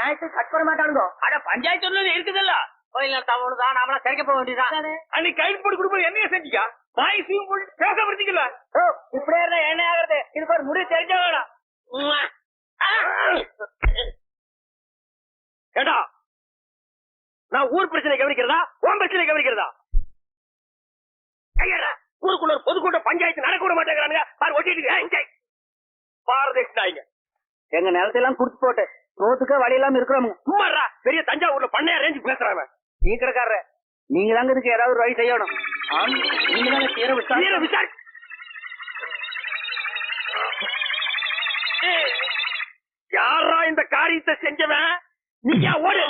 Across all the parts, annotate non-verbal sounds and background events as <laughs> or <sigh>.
நியாயத்துக்கு கட் பண்ண மாட்டானுங்க. அட பஞ்சாயத்து இருக்குதுல்ல. கோயில் நடத்தாம தான் நாமளா சரிக்க போக வேண்டியதான் அன்னைக்கு கைது போட்டு கொடுப்பது என்னைய செஞ்சீங்க நாய் சீவு போட்டு பேச விடுத்தீங்கல்ல ஓ, இப்படியே இருந்தா என்ன ஆகுறது? இதுக்கு ஒரு முடிவு தெரிஞ்ச வேணும். ஏடா நான் ஊர் பிரச்சனை கவனிக்கிறதா? உன் பிரச்சனை கவனிக்கிறதா? ஊருக்குள்ள ஒரு பொதுக்கூட்ட பஞ்சாயத்து நடக்க விட மாட்டேங்கிறானுங்க. பாரு ஒட்டிட்டு பாரதேஷ் நாய்ங்க எங்க நிலத்தையெல்லாம் குடுத்து போட்டு ரோட்டுக்கு வழி இல்லாம இருக்கிறோம் சும்மாடா பெரிய தஞ்சாவூர்ல பண்ணையா ரேஞ்சு பேசுறாங்க சீக்கிரக்காரர நீங்க தாங்க இதுக்கு ஏதாவது ஒரு வழி செய்யணும். நீங்க தாங்க தீர விசாரி யாரா இந்த காரியத்தை செஞ்சவன்? நீயா ஓடு.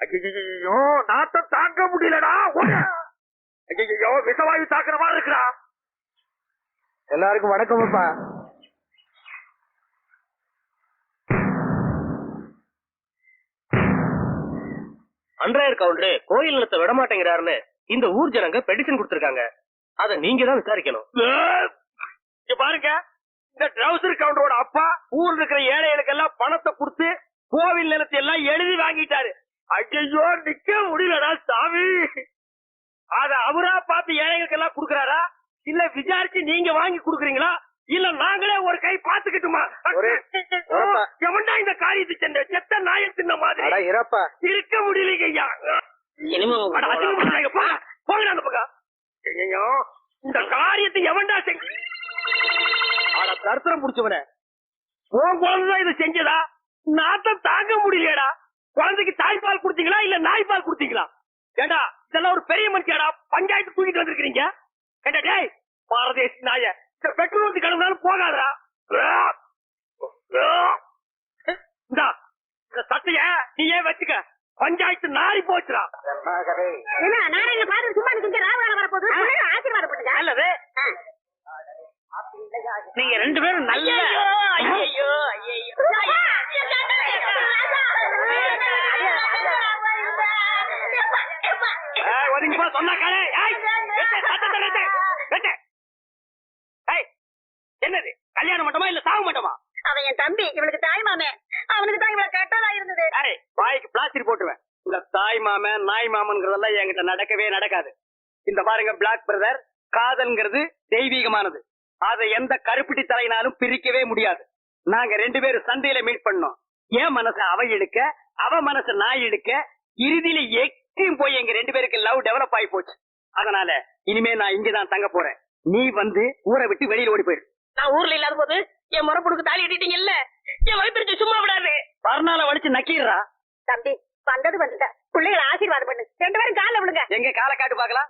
ஐயோ நாத்தம் தாங்க முடியலடா ஓடு. ஐயோ விஷவாயு தாக்குற மாதிரி இருக்குடா. எல்லாருக்கும் வணக்கம் அப்பா அன்றாயர் கவுண்டரு கோயில் நிலத்தை விட மாட்டேங்கிறாருன்னு இந்த ஊர் ஜனங்க பெடிஷன் கொடுத்திருக்காங்க. அத நீங்க தான் விசாரிக்கணும். பாருங்க. இந்த ட்ரௌசர் கவுண்டரோட அப்பா ஊர்ல இருக்கிற ஏழைகளுக்கு எல்லாம் பணத்தை கொடுத்து கோவில் நிலத்தை எல்லாம் எழுதி வாங்கிட்டாரு. ஐயோ நிக்க முடியலடா சாமி. அத அவரா பார்த்து ஏழைகளுக்கு எல்லாம் கொடுக்கறாரா? இல்ல விசாரிச்சு நீங்க வாங்கி கொடுக்குறீங்களா? இல்ல நாங்களே ஒரு கை பாத்துக்கிட்டுமா. எவன்டா இந்த காரியத்தை செஞ்ச? செத்த நாய தின்ன மாதிரி. இறப்பா. இருக்க முடியலைங்க ஐயா. போங்க. அந்த பக்கம். இந்த காரியத்தை எவன்டா செஞ்ச தரித்திரம் முடிச்சவன உன் குழந்தைதான் இதை செஞ்சதா? நாத்தம் தாங்க முடியலடா குழந்தைக்கு தாய்ப்பால் கொடுத்தீங்களா இல்ல நாய்ப்பால் கொடுத்தீங்களா? ஏண்டா இதெல்லாம் ஒரு பெரிய மனுஷியாடா பஞ்சாயத்து தூக்கிட்டு வந்திருக்கீங்க ஏண்டா டேய் பாரதேசி நாய பெட்ரோல் ஊத்தி கிளம்பினாலும் போகாதடா. இந்தா சட்டைய நீயே வச்சுக்க. பஞ்சாயத்து நாரி போச்சுடா. என்ன நாராயண பாத்து சும்மா நிக்க ராவண வரப்போகுது? பிள்ளைங்க ஆசீர்வாதப்படுங்க நல்லது நீங்க ரெண்டு பேரும் நல்ல ஐயையோ, ஏய், ஒதுங்கி என்னது? கல்யாண மண்டமா இல்ல சாவு மண்டமா அவன் என் தம்பி இவனுக்கு தாய் மாமே. அவனுக்கு தான் இவ்வளவு கெட்டதா இருந்தது. ஏய் வாய்க்கு பிளாஸ்டிக் போட்டுருவேன். இந்த தாய் மாமன் நாய் மாமன்ங்கிறதெல்லாம் என்கிட்ட நடக்கவே நடக்காது. இந்த பாருங்க பிளாக் பிரதர் காதல்ங்கிறது தெய்வீகமானது. அதை எந்த கருப்பிட்டி தலையினாலும் பிரிக்கவே முடியாது. நாங்க ரெண்டு பேரும் சண்டையில மீட் பண்ணோம். என் மனசை அவ இழுக்க அவ மனசை நான் இழுக்க இறுதியில எக்கையும் போய் எங்க ரெண்டு பேருக்கு லவ் டெவலப் ஆகி போச்சு. அதனால இனிமே நான் இங்கதான் தங்க போறேன். நீ வந்து ஊரை விட்டு வெளியில ஓடி போயிரு. நான் ஊர்ல இல்லாத போது என் முறப்புடுக்கு தாலி கட்டிட்டீங்கல்ல? என் வயிற்று சும்மா விடாது. பர்னால வலிச்சு நக்கீரா தம்பி வந்தது வந்துட்ட. பிள்ளைகளை ஆசீர்வாதம் பண்ணு. ரெண்டு பேரும் காலில் விழுங்க. எங்க காலை காட்டு பாக்கலாம்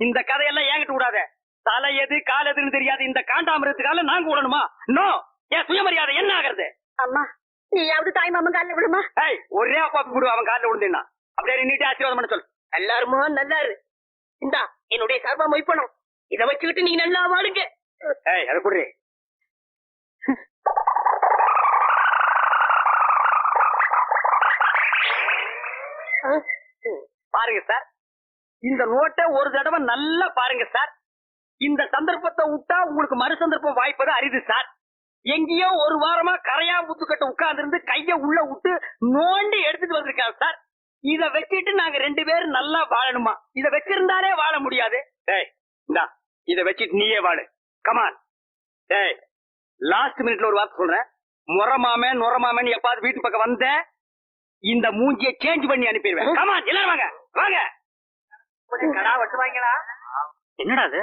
இந்த கதையெல்லாம் ஏங்கிட்டு விடாத. தலை எது கால் எதுன்னு தெரியாது. இந்த காண்டாமிரத்துக்கால நாங்க விடணுமா? நோ! என் சுயமரியாதை என்ன ஆகுறது? அம்மா நீயாவது தாய் மாமன் காலில் விடுமா ஏய் ஒரே அப்பா விடு அவன் காலில் விழுந்தேன்னா. அப்படியே நீட்டே ஆசீர்வாதம் பண்ண சொல்லு. எல்லாருமா நல்லாரு. இந்தா என்னுடைய சார்பா மொய்ப்பணும். இத வச்சுக்கிட்டு நீங்க நல்லா வாடுங்க ஏய் அதை குடுறி. பாருங்க சார். இந்த நோட்டை ஒரு தடவை நல்லா பாருங்க சார். இந்த சந்தர்ப்பத்தை விட்டா உங்களுக்கு மறு சந்தர்ப்பம் வாய்ப்பது அரிது சார். எங்கேயோ ஒரு வாரமா கரையா முத்துக்கட்ட உட்கார்ந்து இருந்து கைய உள்ள விட்டு நோண்டி எடுத்துட்டு வந்திருக்காரு சார். இத வச்சுட்டு நாங்க ரெண்டு பேரும் நல்லா வாழணுமா? இத வச்சிருந்தாலே வாழ முடியாது. டேய் இந்தா இத வச்சுட்டு நீயே வாழு. கமான் டேய் லாஸ்ட் மினிட்ல ஒரு வார்த்தை சொல்றேன். முறமாமன் நுறமாமன் எப்பாவது வீட்டு பக்கம் வந்த இந்த மூஞ்சியை சேஞ்ச் பண்ணி அனுப்பிடுவேன். கமான் எல்லாரும் வாங்க. வாங்க. கடா வெட்டுவாங்களா? என்னடா அது?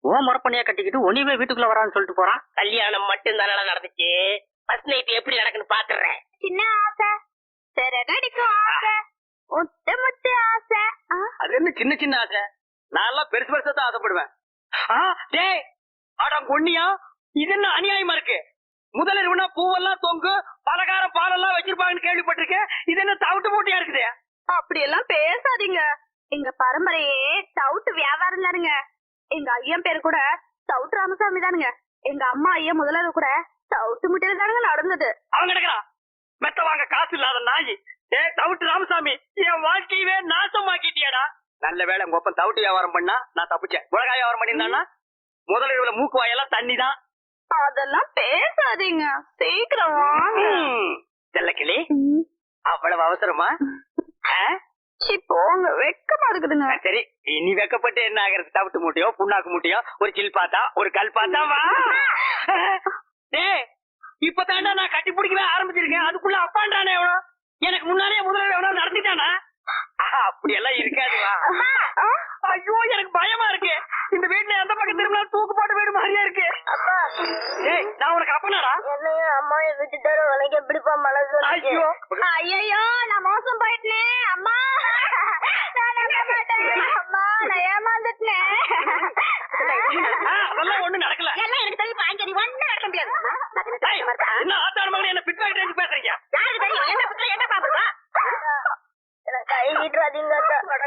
ஓ முறப்பண்ணியா கட்டிக்கிட்டு ஒனிவே வீட்டுக்குள்ள வரான்னு சொல்லிட்டு போறான். கல்யாணம் மட்டும் தானே நடந்துச்சு. ஃபர்ஸ்ட் நைட் எப்படி நடக்குன்னு பாத்துறேன் சின்ன ஆசை. சிறகடிக்கும் ஆசை. முத்து ஆசை. அது என்ன சின்ன சின்ன ஆசை? நான் எல்லாம் பெருசு பெருசா தான் ஆசைப்படுவேன். ஆ, டேய் அட கொன்னியா இது என்ன அநியாயமா இருக்கு? முதல்ல இருக்கா பூவெல்லாம் தொங்கு பலகாரம் பாலெல்லாம் வச்சிருப்பாங்கன்னு கேள்விப்பட்டிருக்கேன். இது என்ன தவிட்டு மூட்டையா இருக்குது? அப்படி எல்லாம் பேசாதீங்க. எங்க பரம்பரையே சவுட்டு வியாபாரம் தானுங்க. எங்க ஐயன் பேரு கூட சவுட்டு ராமசாமி தானுங்க. எங்க அம்மா ஐயன் முதலாவது கூட சவுட்டு முட்டையில தானுங்க நடந்தது. அவன் கிடக்குறான். மெத்த வாங்க காசு இல்லாத நாய். ஏ தவிட்டு ராமசாமி என் வாழ்க்கையவே நாசமாக்கிட்டியாடா. நல்ல வேளை உங்க ஒப்பன் தவிட்டு வியாபாரம் பண்ணா நான் தப்பிச்சேன். உலகாய வியாபாரம் பண்ணியிருந்தான்னா? முதலில் மூக்கு வாயெல்லாம் தண்ணி தான் அதெல்லாம் பேசாதீங்க. சீக்கிரம் வாங்க. இவ்வளவு அவசரமா? போங்க. வெக்கமா இருக்குதுங்க. சரி. நீ வெக்கப்பட்டு என்ன ஆகிறது? தவிட்டு மூட்டையோ புண்ணாக்கு மூட்டையோ ஒரு சில் பாத்தா ஒரு கல் பாத்தா வா. டேய் இப்பதான்டா நான் கட்டி பிடிக்கவே ஆரம்பிச்சிருக்கேன். அதுக்குள்ள அப்பான்றானே எவனோ? எனக்கு முன்னாடியே முதல்ல எவனோ நடந்துட்டானா? ஆஹா, அப்படி எல்லாம் இருக்காது வா ஐயோ எனக்கு பயமா இருக்கு. இந்த வீட்டுல எந்த பக்கம் திரும்பினா தூக்கு போட்டு வீடு மாதிரியா இருக்கு. ஏய் நான் உனக்கு அப்பனாடா என்னையும் அம்மா விட்டுட்டாரு உனக்கு எப்படிப்பா மனசு ஐயோ. ஐயோ நான் மோசம் போயிட்டேன் அம்மா. நான் நம்ப மாட்டேன் அம்மா. நான் ஏமாந்துட்டேன். அதெல்லாம் நடக்கல. எல்லாம் எனக்கு தெரியும் பாஞ்சு நீ ஒண்ணு நடக்க முடியாது. ஏய், என்ன ஆத்தாடு மகனே என்ன பிட் பாக்கெட் பேசுறீங்க? யாருக்கு தெரியும்? என்ன பத்தி என்ன பாப்பா கை விட்டுறாதீங்க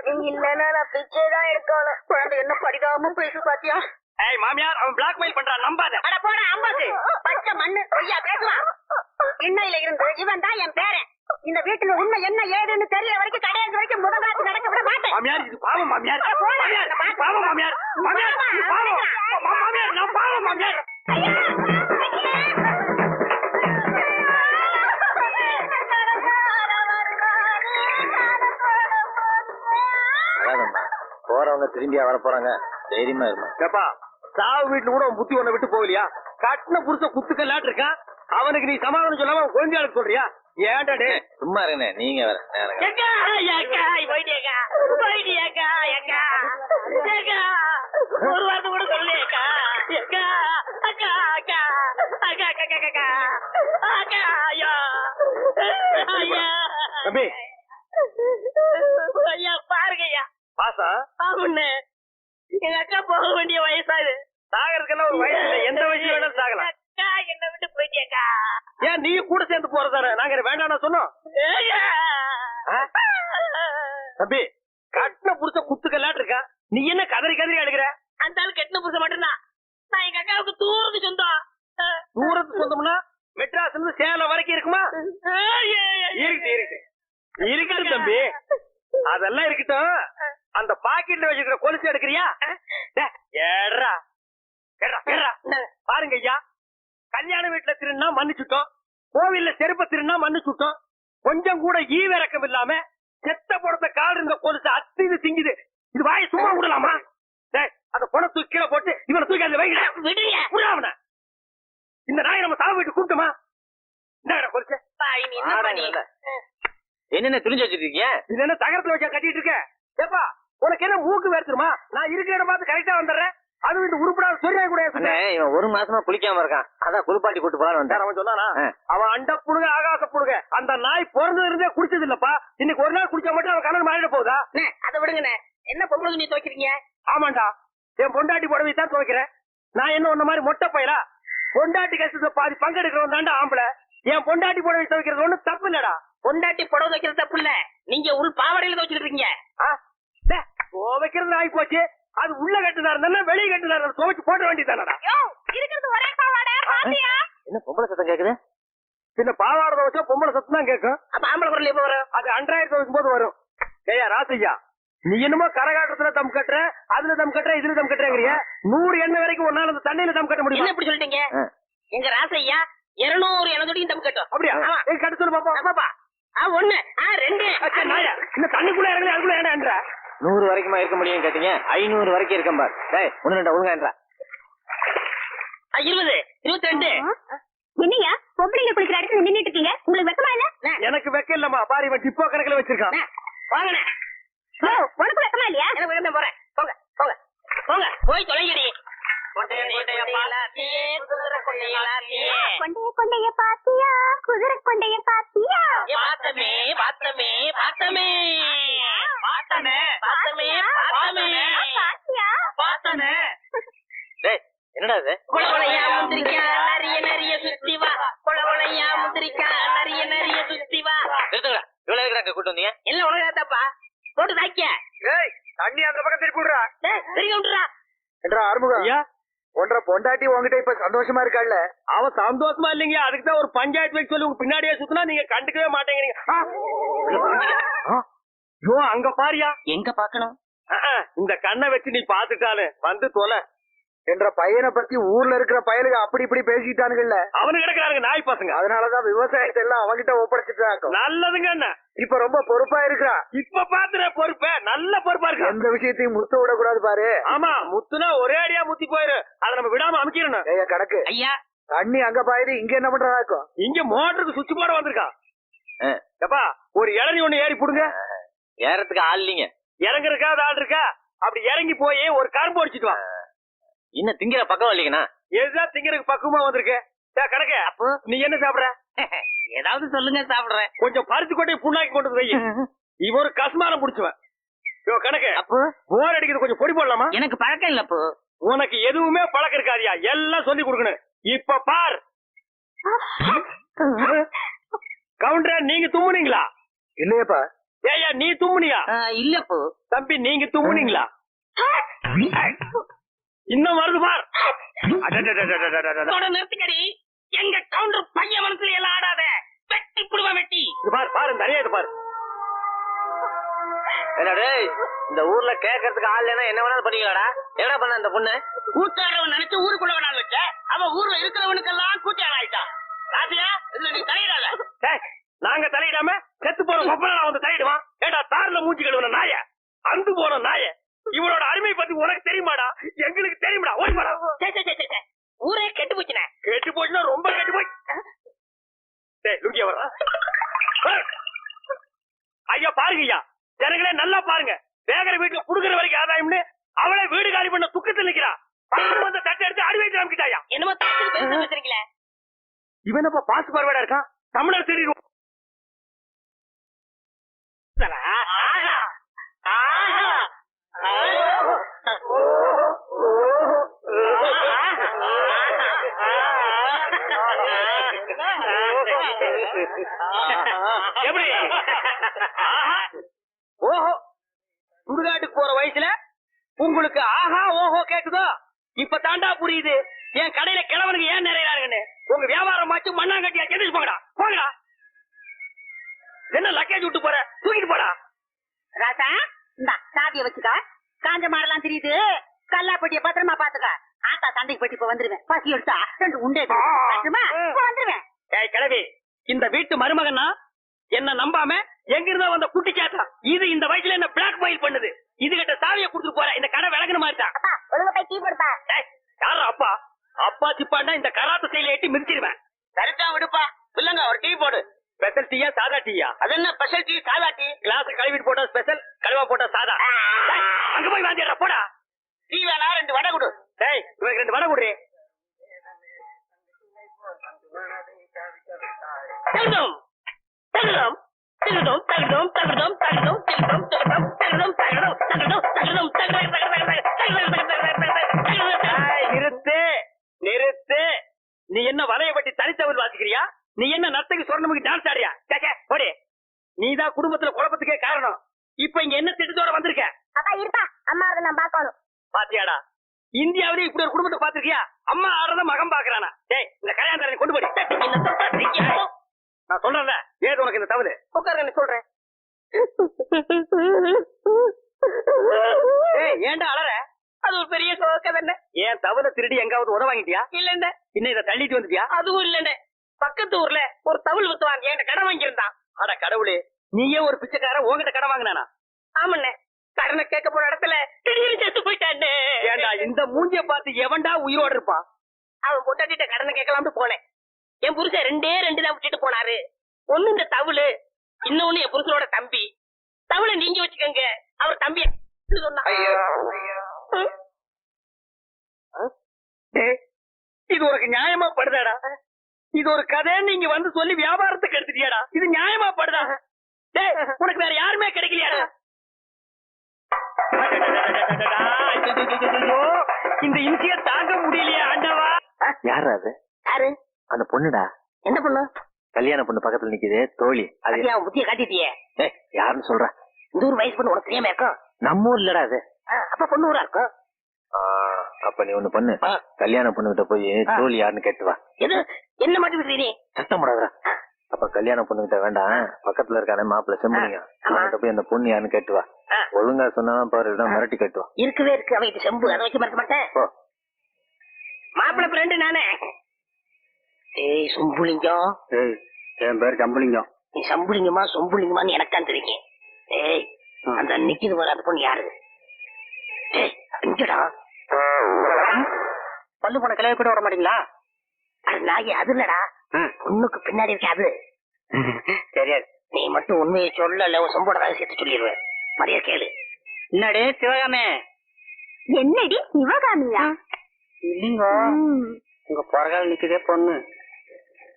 நீங்க இல்லன்னா நான் பிச்சை தான் எடுக்கணும். குழந்தை என்ன படிக்காம பேசு பாத்தியா? ஏய் மாமியார் அவன் பிளாக்மெயில் பண்றான் நம்பாத. அட போட அம்பாக்கு. பச்சை மண்ணு பொய்யா பேசுவான் இன்னையில இருந்து இவன் தான் என் பேரன். இந்த வீட்டுல உண்மை என்ன ஏதுன்னு தெரியற வரைக்கும் கடைசி வரைக்கும் முதலாத்து நடக்க விட மாட்டேன். மாமியார் இது பாவம் மாமியார். பாவம் மாமியார். மாமியார் பாவம். மாமியார் நான் பாவம் மாமியார். அதாதம்மா போறவங்க திரும்பியா வர போறாங்க தைரியமா இருமா ஏப்பா சாவு வீட்டுல கூட உன் புத்தி ஒண்ண விட்டு போகலையா கட்டின புருஷ குத்துக்கல்லாட்டு இருக்கான் அவனுக்கு நீ சமாதானம் சொல்லாம அவன் குழந்தையாளுக்கு சொல்றியா ஏன்டா டே சும்மா இருங்க நீங்க ஏக்கா ஒரு வார்த்தை கூட சொல்லு ஏக்கா ஏக்கா அக்கா அக்கா அக்கா அக்கா அக்கா அக்கா அக்கா ஐயா ஐயா தம்பி ஐயா பாருங்க ஐயா பாசா ஆமாண்ணே எங்க அக்கா போக வேண்டிய வயசாது சாகறதுக்கெல்லாம் ஒரு வயசு இல்லை எந்த வயசு வேணாலும் சாகலாம் அக்கா என்ன விட்டு போயிட்டியக்கா ஏன் நீ கூட சேர்ந்து போறதானே நாங்க வேண்டாம்னு சொன்னோம் ஏய்யா. ஆ? தம்பி கட்டின புருஷ குத்துக்கல்லாட்டு இருக்கான் நீ என்ன கதறி கதறி அழுகிற அந்த ஆள் கெட்டின புருஷன் மட்டும்தான் நான் எங்க அக்காவுக்கு தூரத்து சொந்தம் அஹ். தூரத்து சொந்தம்னா மெட்ராஸ்ல இருந்து சேலம் வரைக்கும் இருக்குமா ஐயா, ஐயா, ஐயா. இருக்கு இருக்கு இருக்கட்டும் தம்பி அதெல்லாம் இருக்கட்டும் அந்த பாக்கெட்ல வச்சிருக்கிற கொலுசு எடுக்கிறியா டேய், ஏட்ரா ஏட்ரா, ஏட்ரா. பாருங்க ஐயா கல்யாண வீட்டுல திருநா மன்னிச்சுட்டோம். கோவில்ல செருப்ப திருநா மன்னிச்சுட்டோம். கொஞ்சம் கூட ஈவிரக்கம் இல்லாம செத்த படத்தை கால் இருந்த கொலுசு அத்து இது திங்குது. இது வாயை சும்மா விடலாமா? டேய், அந்த பணம் தூக்கி கீழே போட்டு இவனை தூக்கி அந்த விடாமன இந்த நாய் நம்ம சாவு வீட்டு கூப்பிட்டோமா? என்ன துணிஞ்சு வச்சிருக்கீங்க? இது என்ன தகரத்துல வச்சா கட்டிட்டு இருக்க? ஏப்பா உனக்கு என்ன மூக்கு வேர்த்துருமா? நான் இருக்கிற இடம் பார்த்து கரெக்டா வந்துடுறேன். அது இந்த உருப்படாத சொரியா கூட. அண்ணே இவன் ஒரு மாசமா குளிக்காம இருக்கான். அதான் குளிப்பாட்டி கூட்டு போலான்னு சார், வந்தேன் அவன் சொன்னானா. அவன் அண்ட புடுங்க ஆகாச புடுங்க அந்த நாய் பிறந்தது இருந்தே குடிச்சது இல்லப்பா இன்னைக்கு ஒரு நாள் குடிச்சா மட்டும் அவன் கண்ணன் மாறிட போகுதா? அண்ணே, அதை விடுங்கண்ணே. என்ன பொம்பளை துணி துவைக்கிறீங்க? ஆமாண்டா. என் பொண்டாட்டி புடவை தான் துவைக்கிறேன். நான் என்ன உன்ன மாதிரி மொட்டை பையலா? பொண்டாட்டி கஷ்டத்தை பாதி பங்கெடுக்கிறவன் தாண்டா ஆம்பளை. என் பொண்டாட்டி புடவை துவைக்கிறது ஒண்ணும் தப்பு இல்லடா. பொண்டாட்டி புடவை துவைக்கிறது தப்பு இல்ல. நீங்க உள் பாவாடையில துவைச்சிட்டு இருக்கீங்க. ஆ? டே, துவைக்கிறது ஆகி போச்சு அது உள்ள கட்டுனா இருந்தா வெளியே கட்டுனா இருந்தா துவைச்சு போட வேண்டியதானடா யோ இருக்கிறது ஒரே பாவாடை பாத்தியா? என்ன பொம்பளை சத்தம் கேக்குது? பின்ன பாவாடை துவைச்சா பொம்பளை சத்தம் தான் கேட்கும் அப்ப ஆம்பளை குரல் எப்ப வரும்? அது அன்றாயிரத்தி துவைக்கும் போது வரும். ஏயா ராசையா நீ என்னமோ கரகாட்டத்துல தம் கட்டுற அதுல தம் கட்டுற இதுல தம் கட்டுறங்கிறிய. நூறு எண்ணெய் வரைக்கும் ஒன்னால அந்த தண்ணியில தம் கட்ட என்ன முடியுமா இப்படி சொல்லிட்டீங்க. எங்க ராசையா இருநூறு எனதோடையும் தம் கட்டும். அப்படியா? கட்டு சொல்லு பாப்போம். ஆமாப்பா ஆ ஒண்ணு. ஆ ரெண்டு. இந்த தண்ணிக்குள்ள இறங்கல அதுக்குள்ள ஏன்டா நூறு வரைக்குமா இருக்க முடியும் கேட்டீங்க? ஐநூறு வரைக்கும் இருக்கேன் பார். டேய் ஒண்ணு ரெண்டா இருபது இருபத்தி ரெண்டு. என்னையா பொம்பளைங்க குளிக்கிற இடத்துல நின்னுட்டு இருக்கீங்க? உங்களுக்கு வெக்கமா இல்ல? எனக்கு வெக்க இல்லம்மா. பாரு இவன் டிப்போ கணக்குல வச்சிருக்கான். வாங்கண்ணே. உனக்கு வெக்கமா இல்லையா? எனக்கு வேணும் போறேன். போங்க போங்க. போங்க போய் தொலைங்கடி. கொண்டைய பாத்தியா குதிரை கொண்டைய பாத்தியா பார்த்தமே பார்த்தமே பார்த்தமே. பார்த்தமே. டேய் என்னடா இது? கொல கொலையா முந்திரிக்கா நிறைய நிறைய சுத்தி வா. கொல கொலையா முந்திரிக்கா. நிறைய நிறைய சுத்தி வா. நிறுத்துங்கடா. இவ்வளவு இருக்கிறாங்க கூட்டு வந்தீங்க? எல்லாம் உலகத்தாப்பா? போட்டு தாக்கிய. ஏய் தண்ணி அந்த பக்கம் திருப்பி விடுறா. பெரிய விட்டுறா. என்றா ஆறுமுகம்? ஐயா? ஒன்றரை பொண்டாட்டி உங்ககிட்ட இப்ப சந்தோஷமா இருக்காள்ல? அவன் சந்தோஷமா இல்லைங்க அதுக்கு தான் ஒரு பஞ்சாயத்து வைக்க சொல்லி உங்க பின்னாடியே சுத்தினா நீங்க கண்டுக்கவே மாட்டேங்கிறீங்க. ஐயோ அங்க பாரியா. எங்க பாக்கணும்? இந்த கண்ணை வச்சு நீ பாத்துட்டாலே வந்து தொலை. என்ற பையனை பத்தி ஊர்ல இருக்கிற பயலுக்கு அப்படி இப்படி பேசிட்டானுங்கல்ல அவனு கிடக்குறாருங்க நாய் பசங்க. அதனாலதான் விவசாயத்தை எல்லாம் அவன்கிட்ட ஒப்படைச்சிட்டாங்க. நல்லதுங்க அண்ணா. இப்ப ரொம்ப பொறுப்பா இருக்கிறா. இப்ப பாத்துற பொறுப்ப நல்ல பொறுப்பா இருக்கு? எந்த விஷயத்தையும் முத்த விடக்கூடாது பாரு. ஆமா முத்துனா ஒரே அடியா முத்தி போயிரு. அத நம்ம விடாம அமைக்கிறோம் ஏய்யா கணக்கு. ஐயா. தண்ணி அங்க பாயுது இங்க என்ன பண்றதாக்கும் இங்க மோட்டருக்கு சுவிட்ச் போட வந்திருக்கான் ஆ. எப்பா ஒரு இளநி ஒண்ணு ஏறி புடுங்க. ஏறத்துக்கு ஆள் இல்லைங்க. இறங்குறதுக்காவது ஆள் இருக்கா? அப்படி இறங்கி போய் ஒரு கரும்பு அடிச்சிட்டு வா. இன்னும் திங்கிற பக்கம் இல்லைங்கண்ணா. எதுதான் திங்கிறதுக்கு பக்குவமா வந்திருக்கு. கணக்கு அப்போ? நீ என்ன சாப்பிடுற? <laughs> ஏதாவது சொல்லுங்க சாப்பிடுறேன். கொஞ்சம் பருத்தி கொட்டையை புண்ணாக்கி கொண்டு வந்து வை. <laughs> இவன் ஒரு கஸ்மாரம் புடிச்சுவன். யோ கணக்கு அப்போ? போர் அடிக்கிறது கொஞ்சம் பொடி போடலாமா? எனக்கு பழக்கம் இல்ல அப்போ. உனக்கு எதுவுமே பழக்கம் இருக்காதியா? எல்லாம் சொல்லி கொடுக்கணும். இப்ப பார். <laughs> கவுண்டர் நீங்க தும்முனீங்களா? இல்லையப்பா. ஏயா நீ தும்முனியா? இல்ல தம்பி நீங்க தும்முனீங்களா? இன்னும் வருது பார். நிறுத்துக்கடி எங்க கவுண்டர் பையன் மனசுல எல்லாம் ஆடாத வெட்டி புடுவ வெட்டி பாரு. பாரு நிறைய பாரு இந்த ஊர்ல கேக்குறதுக்கு ஆள் என்ன வேணாலும் பண்ணிக்கலாடா என்ன பண்ண அந்த பொண்ணு? கூத்தாடவன் நினைச்சு ஊருக்குள்ள வேணாலும் வச்ச. அவன் ஊர்ல இருக்கிறவனுக்கெல்லாம் கூத்தாடாயிட்டான் ராஜியா இதுல நீ தலையிடாத. நாங்க தலையிடாம செத்து போற ஒப்பனை வந்து தலையிடுவான். ஏடா தார்ல மூஞ்சி கழுவுன நாய? அந்து போன நாய? இவனோட அருமை பத்தி உனக்கு தெரியுமாடா? எங்களுக்கு தெரியுமாடா? ஓடி போடா. ஊரே கெட்டு போச்சுனே கெட்டு போச்சுன்னா ரொம்ப கெட்டு போய். டேய் லுங்கிய வர. ஐயா பாருங்க ஐயா. ஜனங்களே நல்லா பாருங்க. வேகர வீட்டுல புடுக்கிற வரைக்கும் ஆதாயம்னு அவளை வீடு காலி பண்ண துக்கத்தில் நிக்கிறா. வந்து தட்டை எடுத்து அடி வைத்து காமிக்கிட்டாயா என்னமோ தப்பு பேச வச்சிருக்கீங்களே. இவன் பாசு பார்வையா இருக்கான்? தமிழர் தெரியும் எப்படி? ஆஹா, ஓஹோ. சுடுகாட்டுக்கு போற வயசுல உங்களுக்கு ஆஹா ஓஹோ கேக்குதோ? இப்ப தாண்டா புரியுது. என் கடையில கிழவனுக்கு ஏன் நிறையறாருங்கன்னு உங்க வியாபாரம் ஆச்சு மண்ணாங்கட்டியா எந்திரிச்சு போங்கடா. போங்கடா. என்ன லக்கேஜ் விட்டு போற? தூக்கிட்டு போடா. ராசா இந்த சாவிய வச்சுக்க. காஞ்ச மாடெல்லாம் தெரியுது. கல்லாப்பட்டிய பத்திரமா பாத்துக்க. ஆத்தா சண்டைக்கு போயிட்டு இப்ப வந்துருவேன். பசி எடுத்தா ரெண்டு உண்டே வந்துருவேன். ஏய் கிழவி இந்த வீட்டு மருமகன்னா? என்ன நம்பாம எங்க இருந்தா வந்த குட்டி கேட்டா இது இந்த வயசுல என்ன பிளாக் மெயில் பண்ணுது. இது கிட்ட சாவியை கொடுத்துட்டு போற இந்த கடை விளங்குன மாதிரி தான். அப்பா ஒழுங்க போய் டீ கொடுப்பா ஏய், யாரு அப்பா? அப்பா சிப்பாண்டா இந்த கராத்த செயல எட்டி மிதிச்சிருவேன். சரிதான் விடுப்பா. இல்லங்க ஒரு டீ போடு. ஸ்பெஷல் டீயா சாதா டீயா? அது என்ன ஸ்பெஷல் டீ சாதா டீ? கிளாஸ் கழுவிட்டு போட்டா ஸ்பெஷல் கழுவா போட்டா சாதா. அங்க போய் வாங்கிடுறா போடா. டீ வேணா ரெண்டு வடை கொடு. டேய் இவருக்கு ரெண்டு வடை குடுறே தகர்தம் நிறுத்து நிறுத்து நீ என்ன வலைய பட்டி தனித்தவர் வாசிக்கிறியா நீ என்ன நர்த்தகி சொர்ணமுகி டான்ஸ் ஆடுறியா கேக்க போடி நீ தான் குடும்பத்துல குழப்பத்துக்கே காரணம் இப்ப இங்க என்ன திட்டத்தோட வந்திருக்க அப்பா இருப்பா அம்மா நான் பாக்கணும் பாத்தியாடா இந்தியாவிலே இப்படி ஒரு குடும்பத்தை பாத்துருக்கியா அம்மா ஆடுறத மகன் பாக்குறானா டேய் இந்த கரையாந்தாரனை கொண்டு போய் நான் சொல்றேன் ஏது உனக்கு இந்த தவறு உட்காருங்க சொல்றேன் ஏன்டா அலற? அது ஒரு பெரிய சோக தானே ஏன் தவறு திருடி எங்காவது உத வாங்கிட்டியா? இல்லண்ட இன்னும் இதை தள்ளிட்டு வந்துட்டியா? அதுவும் இல்லண்ட பக்கத்து ஊர்ல ஒரு தவுள் வித்துவான். என்கிட்ட கடன் வாங்கியிருந்தான். அட கடவுளே நீயே ஒரு பிச்சைக்கார உன்கிட்ட கடன் வாங்கினானா? ஆமாண்ணே. கடனை கேட்க போன இடத்துல திடீர்னு செத்து போயிட்டானே ஏன்டா இந்த மூஞ்சிய பார்த்து எவன்டா உயிரோட இருப்பான்? அவன் பொட்டாட்டிட்ட கடனை கேட்கலாம்னு போனேன். என் புருஷன் ரெண்டே ரெண்டு தான் விட்டுட்டு போனாரு. ஒண்ணு இந்த தவுளு இன்னொன்னு என் புருஷனோட தம்பி. தவுளை நீங்க வச்சுக்கோங்க. அவர் தம்பி <laughs> இது உனக்கு நியாயமா படுதாடா? இது ஒரு கதைன்னு நீங்க வந்து சொல்லி வியாபாரத்துக்கு எடுத்துட்டியாடா? இது நியாயமா படுதா? டேய் உனக்கு வேற யாருமே கிடைக்கலையாடா? இந்த இன்சிய தாங்க முடியலையே ஆண்டவா. யாரு அது? யாரு? அந்த பொண்ணுடா? எந்த பொண்ணு? கல்யாண பொண்ணு பக்கத்துல நிக்குது தோழி. அது அவன் புத்திய காட்டிட்டியே? ஏய், யாருன்னு சொல்ற? இந்த ஊர் வயசு பொண்ணு உனக்கு தெரியாம இருக்கும்? நம்ம ஊர் இல்லடா அது. ஆ, அப்ப பொண்ணு ஊரா இருக்கும்? ஆ, அப்ப நீ ஒண்ணு பண்ணு. ஆ. கல்யாண பொண்ணு கிட்ட போய் தோழி யாருன்னு கேட்டு வா. எது? என்ன மட்டும் விடுறீ நீ? சத்தம் போடாதடா. அப்ப கல்யாண பொண்ணு கிட்ட வேண்டாம். பக்கத்துல இருக்கானே மாப்பிள்ள ஆமா. அவன்கிட்ட போய் அந்த பொண்ணு யாருன்னு கேட்டு வா. ஆ. ஒழுங்கா சொன்னா பாரு இல்லைன்னா மிரட்டி கேட்டு வா இருக்கவே இருக்கு. அவன் இது செம்பு அதை வச்சு மறக்க மாட்டேன். போ. மாப்பிள்ள ஃப்ரெண்டு நானே. சொம்புலிங்கம். என் பேர் ஜம்புலிங்கம் நீ சம்புலிங்கமா சொம்புலிங்கமான்னு எனக்கு தான் தெரியும். ஏய் அந்த நிக்கிது வராத பொண்ணு யாரு? இங்கடா பல்லு போன கிளைய கூட வர மாட்டீங்களா அது நாயி அது இல்லடா. பொண்ணுக்கு பின்னாடி இருக்க அது. <laughs> தெரியாது. நீ மட்டும் உண்மையை சொல்லல உன் சொம்போட ரகசியத்தை சொல்லிடுவேன் மரியாதை கேளு. என்னடே சிவகாமே? என்னடி சிவகாமியா? இல்லைங்க. உங்க பிறகால நிக்குதே பொண்ணு.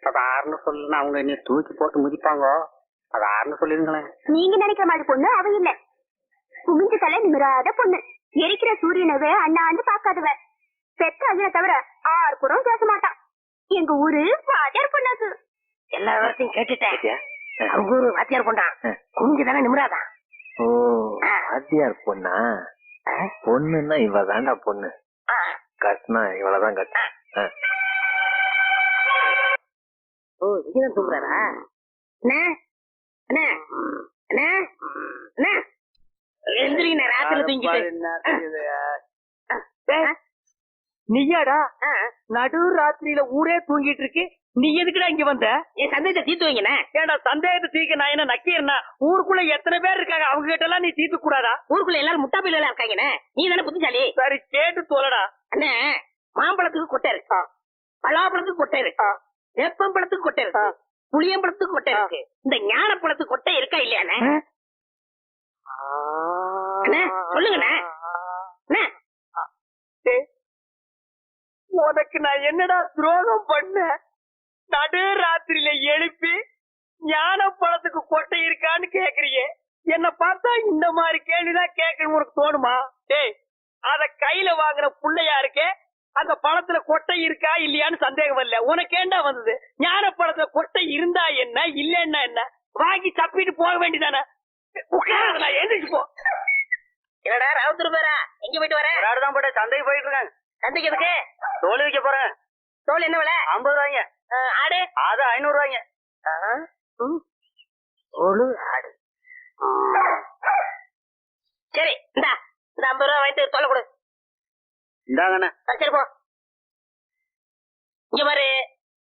அது ஆறுன்னு சொல்லுன்னு அவங்க என்ன தூக்கி போட்டு மிதிப்பாங்க. அது ஆறுன்னு சொல்லிருங்களேன் நீங்க நினைக்கிற மாதிரி பொண்ணு அவ இல்ல. குமிஞ்சு தலை நிமிராத பொண்ணு. எரிக்கிற சூரியனவே அண்ணாந்து பாக்காதவ பெற்ற ஐயனை தவிர ஆறு புறம் பேச மாட்டான். எங்க ஊரு வாத்தியார் பொண்ணாக்கு எல்லா விவரத்தையும் கேட்டுட்டேன். அவங்க ஊரு வாத்தியார் கொண்டான் குஞ்சு தானே நிமிராதான் ஓ வாத்தியார் பொண்ணா? பொண்ணுன்னா இவ தாண்டா பொண்ணு கட்டினா இவளதான் கட்டு. ஆ. ஓ இங்கதான் தூங்குறாரா? அண்ணே அண்ணே அண்ணே அண்ணே. எந்திரிங்க ராத்திரி தூங்கிட்டு. நீயாடா? நடு ராத்திரியில ஊரே தூங்கிட்டு இருக்கு. நீ எதுக்குடா இங்க வந்த? என் சந்தேகத்தை தீர்த்து வைங்கண்ணே. ஏண்டா சந்தேகத்தை தீக்க நான் என்ன நக்கீரனா ஊருக்குள்ள எத்தனை பேர் இருக்காங்க? அவங்க கிட்ட எல்லாம் நீ தீர்த்து கூடாதா? ஊருக்குள்ள எல்லாரும் முட்டா பையில இருக்காங்கண்ணே. நீ தானே புத்திசாலி. சரி கேட்டு தோலடா. அண்ணே மாம்பழத்துக்கு கொட்டை இருக்கு. பலாப்பழத்துக்கு கொட்டை இருக்கு. வேப்பம்பழத்துக்கு கொட்டை இருக்கு. புளியம்பழத்துக்கு கொட்டை இருக்கு. இந்த ஞானப்பழத்துக்கு கொட்டை இருக்கா இல்லையாண்ணே சொல்லுங்கண்ணே. உனக்கு நான் என்னடா துரோகம் பண்ண? நடு ராத்திரியில எழுப்பி ஞான பழத்துக்கு கொட்டை இருக்கான்னு கேக்குறியே. என்ன பார்த்தா இந்த மாதிரி கேள்விதான் கேட்கணும் உனக்கு தோணுமா? டேய் அத கையில வாங்குற புள்ளையா இருக்கே அந்த பழத்துல கொட்டை இருக்கா இல்லையான்னு சந்தேகம் இல்ல உனக்கு ஏண்டா வந்தது? ஞான பழத்துல கொட்டை இருந்தா என்ன இல்லன்னா என்ன? வாங்கி தப்பிட்டு போக வேண்டியதானே? உட்காராத நான் எழுந்திரிச்சு போ. என்னடா ராவுத்தர் பேரா எங்க போயிட்டு வர? தான் போட்டு சந்தைக்கு போயிட்டு இருக்காங்க சந்தைக்கு எதுக்கு? தோல் வைக்க போறேன் தோல் என்ன விலை? ஐம்பது ரூபாய்ங்க. ஆடு? அது ஐநூறு ரூபாய்ங்க. ஒரு ஆடு. சரி இந்தா இந்த ஐம்பது ரூபா வாங்கிட்டு தொலை கொடு. இந்தாங்கண்ணே. ஆ, சரி போ. இங்க பாரு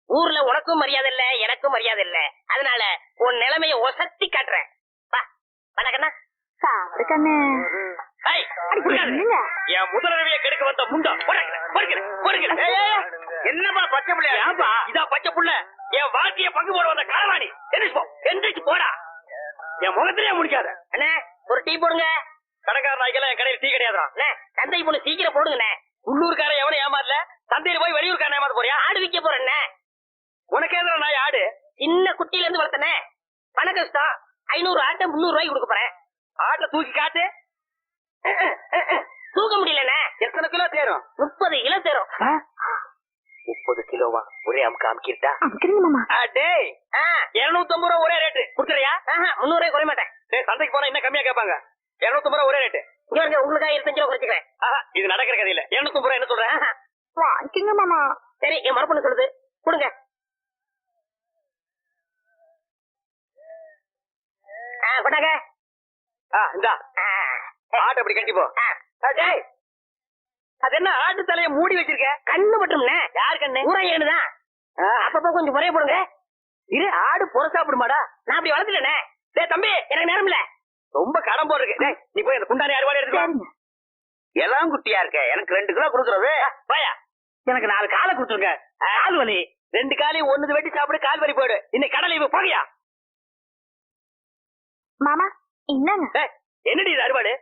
ஊர்ல உனக்கும் மரியாதை இல்ல எனக்கும் மரியாதை இல்ல. அதனால உன் நிலைமைய ஒசத்தி காட்டுறேன். வா வணக்கண்ணா சாப்பிடு கண்ணு. என் முதலுதவியை கெடுக்க வந்த முண்டா. என்னப்பா பச்சை புள்ளையா ஏன்பா இதா பச்சை புள்ள. என் வாழ்க்கைய பங்கு போட வந்த எந்திரிச்சு போ எந்திரிச்சு போடா. என் முகத்திலேயே முடிக்காத. அண்ணே ஒரு டீ போடுங்க. கடைக்கார நாய்க்கெல்லாம் என் கடையில் டீ கிடையாதுடா. அண்ணே சந்தை பொண்ணு சீக்கிரம் போடுங்கண்ணே. உள்ளூர்காரன் எவனும் ஏமாறல சந்தையில போய் வெளியூர்காரன் ஏமாத்த போறியா? ஆடு விற்க போறேண்ணே உனக்கு எதிர நாய் ஆடு? சின்ன குட்டில இருந்து வளர்த்தனே. பண கஷ்டம் ஐநூறு ஆட்டை முந்நூறு ரூபாய்க்கு கொடுக்க போறேன். ஆட்டை தூக்கி காட்டு. தூக்க முடியலண்ணே எத்தனை கிலோ தேரும்? முப்பது கிலோ தரும். முப்பது கிலோவா? ஒரே அமுக்கு அமுக்கிட்டா? அமுக்குறீங்க மாமா. டேய் இருநூத்தி ஐம்பது ரூபா ஒரே ரேட்டு கொடுத்துறியா முந்நூறு ரூபாய் குறைய மாட்டேன். சந்தைக்கு போனா இன்னும் கம்மியா கேட்பாங்க. இருநூத்தி ரூபா ஒரே ரேட்டு இங்க உங்களுக்காக இருபத்தஞ்சு ரூபா குறைச்சிக்கிறேன். இது நடக்கிற கதையில. இருநூத்தி ரூபா என்ன சொல்றேன் வாங்கிக்கோங்க மாமா. சரி என் மரப்பண்ணு சொல்லுது. கொடுங்க. கொண்டாங்க. இந்தா. ஆட்டை அப்படி கட்டி போ ஆ. ஆ, டேய். அது என்ன ஆட்டு தலைய மூடி வச்சிருக்க? கண்ணு மட்டும்ண்ணே யார் கண்ணு? ஊரா ஏனுதான் அப்பப்போ கொஞ்சம் முறைய போடுங்க. இரு ஆடு புற சாப்பிடுமாடா நான் அப்படி வளர்த்துட்டேனே. தம்பி. எனக்கு நேரம் இல்ல ரொம்ப கடன் போடுறது டேய் நீ போய் அந்த குண்டானி அறுவாடி எடுத்துக்கோ எல்லாம் குட்டியா இருக்க. எனக்கு ரெண்டு கிலோ கொடுக்குறது. வாயா எனக்கு நாலு காலை கொடுத்துருங்க. கால் வலி. ரெண்டு காலையும் ஒண்ணு வெட்டி சாப்பிடு கால் வலி போயிடு. இன்னைக்கு கடலை போகையா. மாமா என்னங்க? என்னடி இது அறுவாடு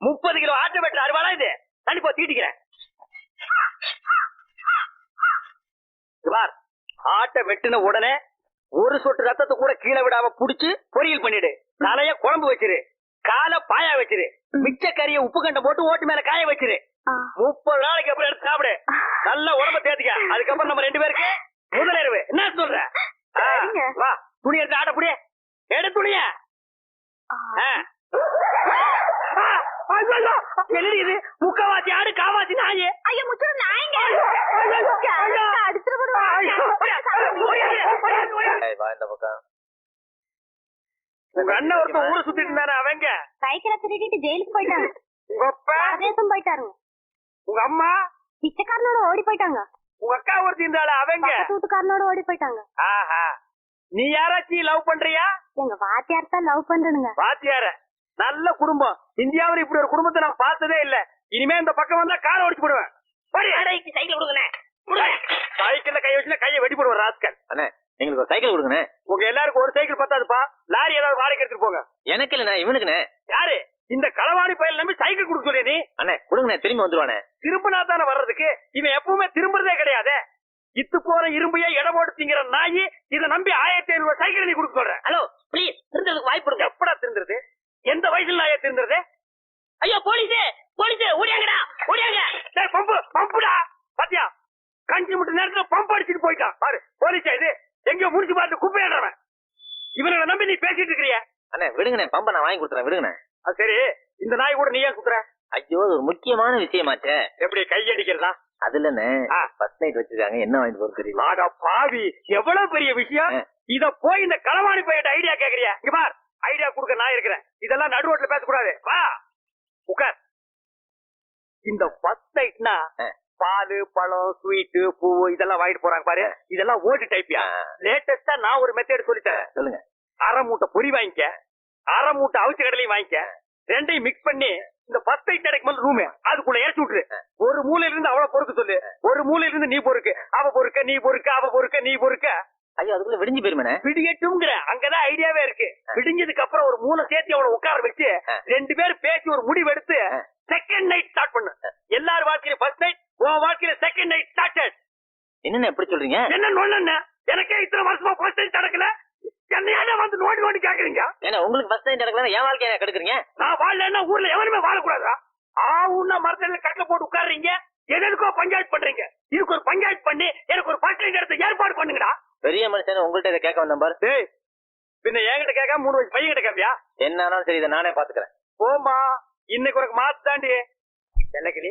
முப்பது கிலோ ஆட்டை வெட்டுற அறுவாடா இது? தள்ளி போ தீட்டிக்கிறேன். ஆட்டை வெட்டின உடனே ஒரு சொட்டு ரத்தத்தை கூட கீழே விடாம புடிச்சு பொரியல் பண்ணிடு. தலைய குழம்பு வச்சிரு. காலை பாயா வச்சிரு. மிச்ச கறிய உப்பு கண்டம் போட்டு ஓட்டு மேல காய வச்சிரு. முப்பது நாளைக்கு அப்புறம் எடுத்து சாப்பிடு. நல்லா உடம்ப தேத்திக்க. அதுக்கப்புறம் நம்ம ரெண்டு பேருக்கு முதலிரவு. என்ன சொல்ற. வா. துணி எடுத்து ஆட்ட புடிய. எடு துணிய. ஆ. என்னடி இது? முக்கவாசி ஆடு காவாசி நாயே. ஐயோ முச்சுரு நாயங்க. ஏய், வா இந்த பக்கம். உங்க அண்ணன் ஒருத்தன் ஊரை சுத்திட்டு இருந்தானே அவங்க? சைக்கிளை திருடிட்டு ஜெயிலுக்கு போயிட்டாங்க. உங்க அப்பா? ஆதேசம் போயிட்டாருங்க. உங்க அம்மா? பிச்சைக்காரனோட ஓடி போயிட்டாங்க. உங்க அக்கா ஒருத்தி இருந்தால அவங்க? பக்கத்து வீட்டுக்காரனோட ஓடி போயிட்டாங்க. ஆஹா. நீ யாராச்சும் லவ் பண்றியா? எங்க வாத்தியார் தான் லவ் பண்றனுங்க. பாத்தியார நல்ல குடும்பம். இந்தியாவுல இப்படி ஒரு குடும்பத்தை நான் பார்த்ததே இல்ல. இனிமே இந்த பக்கம் வந்தா காரை ஓடிச்சு போடுவேன். சைக்கிள் கொடுங்கண்ணே. கொடுங்க சைக்கிள்ல கை வச்சுல கையை வெட்டி போடுவேன் ராஸ்கல். அண்ணே எங்களுக்கு ஒரு சைக்கிள் கொடுங்கண்ணே. உங்க எல்லாருக்கும் ஒரு சைக்கிள் பத்தாதுப்பா. லாரி ஏதாவது வாடகை எடுத்துட்டு போங்க. எனக்கு இல்லண்ணே இவனுக்குண்ணே. யாரு? இந்த களவாணி பையல் நம்பி சைக்கிள் கொடுக்க சொல்லிய நீ? அண்ணே கொடுங்கண்ணே திரும்பி வந்துருவானே திரும்பினா தானே வர்றதுக்கு? இவன் எப்பவுமே திரும்புறதே கிடையாது. இத்து போற இரும்பையே இடம் போட்டு திங்கிற நாயி இதை நம்பி ஆயிரத்தி ஐநூறு ரூபாய் சைக்கிள் நீ கொடுக்க சொல்ற. ஹலோ ப்ளீஸ் திருந்ததுக்கு வாய்ப்பு கொடுங்க. எப்படா திருந்துறது? எந்த வயசுல நாயே திருந்துறது ஐயோ போலீஸ்! போலீஸ் ஓடியாங்கடா ஓடியாங்க! டேய் பம்பு பம்புடா! பாத்தியா? கஞ்சி முட்டு நேரத்துல பம்ப் அடிச்சிட்டு போயிட்டான் பாரு போலீஸா இது? எங்கேயோ முடிச்சு பார்த்து குப்பையாடுறவன். இவனை நம்பி நீ பேசிட்டு இருக்கிறிய? அண்ணே விடுங்கண்ணே பம்ப நான் வாங்கி கொடுத்துறேன் விடுங்கண்ணே. அது சரி. இந்த நாய் கூட நீ ஏன் குத்துற? ஐயோ அது ஒரு முக்கியமான விஷயமாச்சே. எப்படி கை அடிக்கிறதா? அது இல்லண்ணே. ஃபர்ஸ்ட் நைட் வச்சிருக்காங்க என்ன வாங்கிட்டு போறது தெரியல. பாவி எவ்வளவு பெரிய விஷயம். இத போய் இந்த களவாணி போயிட்ட ஐடியா கேக்குறியா? இங்க பார். ஐடியா கொடுக்க நான் இருக்கிறேன். இதெல்லாம் நடு ரோட்ல பேசக்கூடாது. வா! உட்கார். இந்த ஃபர்ஸ்ட் நைட்னா. பால் பழம் ஸ்வீட் பூ இதெல்லாம் வாங்கிட்டு போறாங்க பாரு. இதெல்லாம் ஓட்டு டைப்பியா. லேட்டஸ்டா நான் ஒரு மெத்தட் சொல்லிட்டேன் சொல்லுங்க. அரை மூட்டை பொரி வாங்கிக்க. அரை மூட்டை அவிச்ச கடலையும் வாங்கிக்க. ரெண்டையும் மிக்ஸ் பண்ணி இந்த நைட் கிடைக்கும் போது ரூம் அதுக்குள்ள இறச்சி விட்டுரு. ஒரு மூலையில இருந்து அவள பொறுக்க சொல்லு. ஒரு மூலையில இருந்து நீ பொறுக்கு. அவ பொறுக்க நீ பொறுக்க அவ பொறுக்க நீ பொறுக்க. ஐயோ அதுக்குள்ள விடிஞ்சு போயிருமேண்ணே பிடிக்கட்டும்ங்கிற அங்கதான் ஐடியாவே இருக்கு. பிடிஞ்சதுக்கு அப்புறம் ஒரு மூணு சேர்த்து அவளை உட்கார வச்சு. ரெண்டு பேரும் பேசி ஒரு முடிவு எடுத்து. செகண்ட் நைட் ஸ்டார்ட் பண்ணு. எல்லார் வாழ்க்கையில ஃபர்ஸ்ட் நைட் உன் வாழ்க்கையில செகண்ட் நைட் ஸ்டார்டட் என்னண்ணே எப்படி சொல்றீங்க? என்ன நொண்ணு எனக்கே இத்தனை வருஷமா ஃபர்ஸ்ட் நைட் நடக்கல. என்னையால வந்து நோண்டி நோண்டி கேக்குறீங்க? ஏன்னா உங்களுக்கு ஃபர்ஸ்ட் நைட் நடக்கல என் வாழ்க்கைய கெடுக்குறீங்க? நான் வாழலன்னா ஊர்ல எவனுமே வாழக்கூடாதா? ஆவுன்னா மரத்துல கட்டில போட்டு உட்கார்றீங்க. எதற்கோ பஞ்சாயத்து பண்றீங்க. இதுக்கு ஒரு பஞ்சாயத்து பண்ணி எனக்கு ஒரு ஃபர்ஸ்ட் நைட் எடுத்து ஏற்பாடு பண்ணுங்கடா. பெரிய மனுஷன் உங்கள்ட்ட இதை கேட்க வந்தேன் பாரு. டேய் பின்ன என்கிட்ட கேட்காம மூணு வயசு பையன் கிட்ட கேப்பியா என்ன ஆனாலும் சரி இதை நானே பாத்துக்கிறேன் போமா இன்னைக்கு உனக்கு மாத்து தாண்டி. செல்லக்கிளி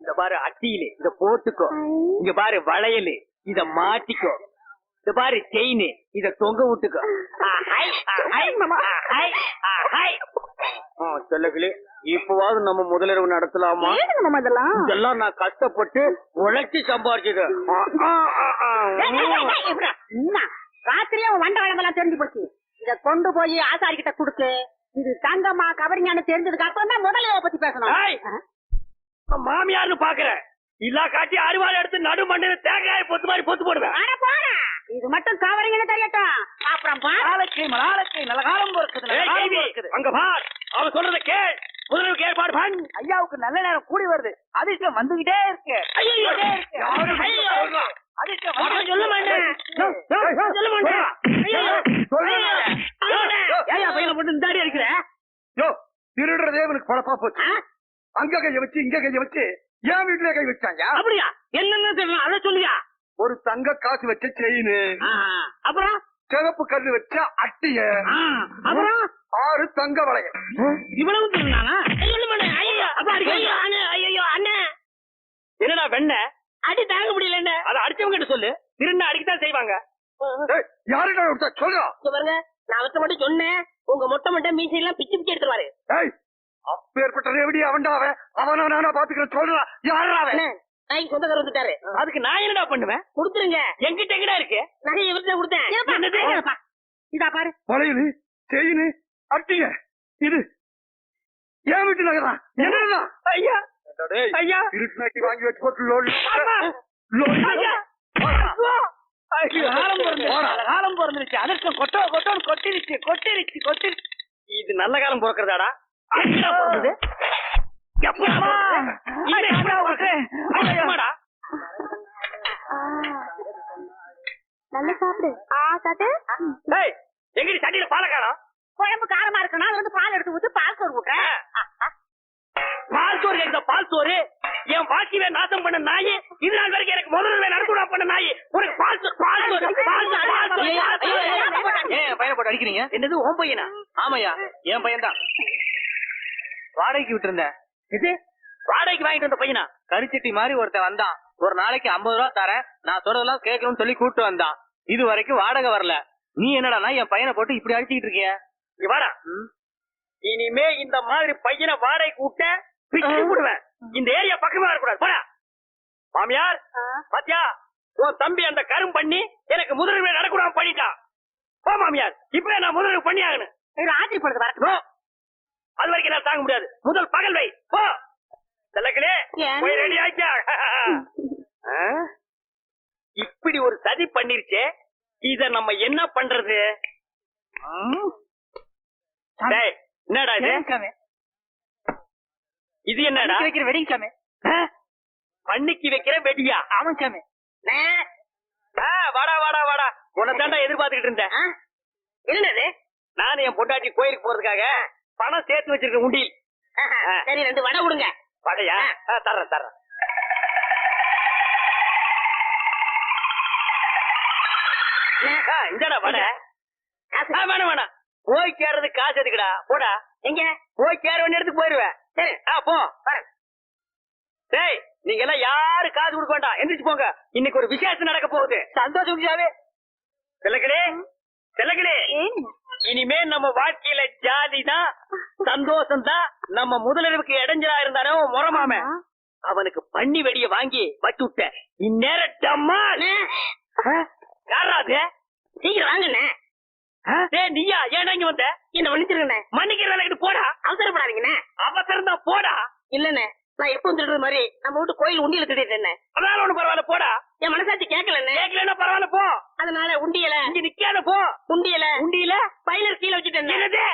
இந்த பாரு அட்டியில இத போட்டுக்கோ. இங்க பாரு வளையல் இத மாட்டிக்கோ. இந்த பாரு செயின் இத தொங்க விட்டுக்கோ. செல்லக்கிளி இப்பவாவது நம்ம முதலிரவு நடத்தலாமா? இதெல்லாம்? இதெல்லாம் நான் கஷ்டப்பட்டு உழைச்சி சம்பாரிச்சது? ராத்திரியே வண்ட வழங்கெல்லாம் தெரிஞ்சு போச்சு. இத கொண்டு போய் ஆசாரி கிட்ட குடுக்கு இது தங்கம்மா கவரிங்கான்னு தெரிஞ்சதுக்கு அப்புறம் தான் முதல்ல இதை பத்தி பேசணும். மாமியார்னு பாக்குறேன் இல்லா காட்டி அறுவாள் எடுத்து நடு மண்ணில தேங்காய் பொத்து மாதிரி பொத்து போடுவேன். போடா. இது மட்டும் கவரிங்னு தெரியட்டும் அப்புறம் நாளைக்கு நாளைக்கு நல்ல காலம் பொறுக்குது அங்க பார். அவன் சொல்றத கேள். முதலுக்கு ஏற்பாடு பண் ஐயாவுக்கு நல்ல நேரம் கூடி வருது. அதிர்ஷ்டம் வந்துகிட்டே இருக்கு. அதிர்ஷ்டம் சொல்ல மாட்டேன் சொல்ல மாட்டேன் பையனை போட்டு இந்த அடி அடிக்கிற? யோ திருடுறதே இவனுக்கு பழப்பா போச்சு அங்க கைய வச்சு இங்க கைய வச்சு. என் வீட்டுல கை வச்சாங்க அப்படியா? என்னன்னு தெரியல அதை சொல்லியா? ஒரு தங்க காசு வச்ச செயின். அப்புறம் சிவப்பு கல்லு வச்ச அட்டிய. ஆ, அப்புறம்? ஆறு தங்க வளையம் இவ்வளவு என்னடா வெண்ண? அடி தாங்க முடியல என்ன அத அடிச்சவங்க கிட்ட சொல்லு. திருண்ண அடிக்கத்தான் செய்வாங்க. யாருடா சொல்றா? இங்க பாருங்க நான் அவர்கிட்ட மட்டும் சொன்னேன். உங்க மொட்டை மொட்டை மீசையெல்லாம் பிச்சு பிச்சு எடுத்துருவாரு. ஏய் அப்பேற்பட்ட ரேவடி அவன்டா அவன். அவனா நானா பாத்துக்கிறேன் சொல்றா. யாரா அவன்? வந்துட்டாரு. அதுக்கு நான் என்னடா பண்ணுவேன்? கொடுத்துருங்க. என்கிட்ட எங்கடா இருக்கு? நகையை இவர்கிட்ட கொடுத்தேன். இதா பாரு. வளையலு செயின் அட்டிய இது. என் வீட்டு நகரா? என்னடா? ஐயா ஐயா. இருட்டு நாட்டி வாங்கி வச்சு போட்டு லோல். அம்மா. லோல். ஐயா. காலம் பிறந்துருச்சு. அதிர்ஷ்டம் கொட்டோ கொட்டோ கொட்டிருச்சு கொட்டிருச்சு கொட்டிருச்சு. இது நல்ல காலம் பிறக்கிறதாடா. பிறந்தது. டேய், எங்கடி சட்டியில பாலை காணோம்? குழம்பு காரமா இருக்குன்னா அதுல இருந்து பால் எடுத்து ஊத்து பால் சோறு விட்டுறேன் பால் சோறு கேக்குதா? பால் சோறு? என் வாழ்க்கையில நாசம் பண்ண நாய் இது நாள் வரைக்கும் எனக்கு முதல்ல நடக்கூடா பண்ண நாய். உனக்கு பால் சோறு பால் சோறு பால் சோறு ஏன் பையனை போட்டு அடிக்கிறீங்க. என்னது ஓம் பையனா? ஆமாய்யா என் பையன் தான் வாடகைக்கு விட்டுருந்தேன் இது? வாடகைக்கு வாங்கிட்டு வந்த பையனா? கரிச்சட்டி மாதிரி ஒருத்தன் வந்தான். ஒரு நாளைக்கு ஐம்பது ரூபா தரேன். நான் சொல்றதெல்லாம் கேட்கணும்னு சொல்லி கூப்பிட்டு வந்தான். இது வரைக்கும் வாடகை வரல. நீ என்னடானா என் பையனை போட்டு இப்படி அடிச்சுக்கிட்டு இருக்கிய? இங்க வாடா. இனிமே இந்த மாதிரி பையனை வாடகைக்கு விட்ட பிச்சு விடுவேன். இந்த ஏரியா பக்கமே வரக்கூடாது. போடா மாமியார் பாத்தியா? உன் தம்பி அந்த கரும் பண்ணி எனக்கு முதலுரிமை நடக்கூடாம பண்ணிட்டான் போ மாமியார் இப்ப நான் முதலுரிமை பண்ணி ஆகணும். ராத்திரி பொழுது வரட்டும்? போ. அது வரைக்கும் நான் தாங்க முடியாது. முதல் பகல் வை. போ? போய் ரெடி ஆச்சா <laughs> இப்படி ஒரு சதி பண்ணிருச்சே இத நம்ம என்ன பண்றது? என்னடா இது? இது என்னடா? வைக்கிற வெடிங் சாமி? பண்ணிக்கு வைக்கிற வெடியா? ஆமாங்க சாமி. வாடா வாடா வாடா. உன்னை தாண்டா எதிர்பார்த்துக்கிட்டு இருந்தேன். என்னது? நானும் என் பொண்டாட்டி கோயிலுக்கு போறதுக்காக பணம் சேர்த்து வச்சிருக்கேன் உண்டியில். சரி ரெண்டு வடை கொடுங்க. வடையா? தர்றேன் தர்றேன். இந்தாடா வடை. வேணாம் வேணாம் போய் சேர்றதுக்கு காசு எதுக்குடா? போடா. எங்க? போய் சேர வேண்டிய இடத்துக்கு போயிருவேன். சரி. ஆ போ. டேய் நீங்க எல்லாம் யாரு காசு கொடுக்க வேண்டாம்? எந்திரிச்சு போங்க. இன்னைக்கு ஒரு விசேஷம் நடக்க போகுது. சந்தோஷம் சாமி செல்லக்கிளே செல்லக்கிளே. இனிமே நம்ம வாழ்க்கையில ஜாலி தான் சந்தோஷம் தான் நம்ம முதலிரவுக்கு இடைஞ்சலா இருந்தானோ முறமாம. அவனுக்கு பண்ணி வெடிய வாங்கி வச்சு விட்டேன். இந்நேரம் யாரா அது? சீக்கிரம் வாங்கண்ணே? டேய் நீயா? இங்க வந்த? என்ன மன்னிச்சிருங்கண்ணே. மன்னிக்கிற வேலைக்கு போடா. அவசரப்படாதீங்கண்ணே. அவசரம் தான் போடா. இல்லண்ணே நான் எப்பவும் திருடுறது மாதிரி நம்ம வீட்டு கோயில் உண்டியல திருடிட்டேன் அதனால ஒண்ணு பரவாயில்ல போடா. என் மனசாட்சி கேட்கலண்ணே. கேட்கலன்னா பரவாயில்ல போ. அதனால உண்டியல இங்க நிக்காத போ. உண்டியல உண்டியில? பைலர் கீழே வச்சுட்டேன் என்னது?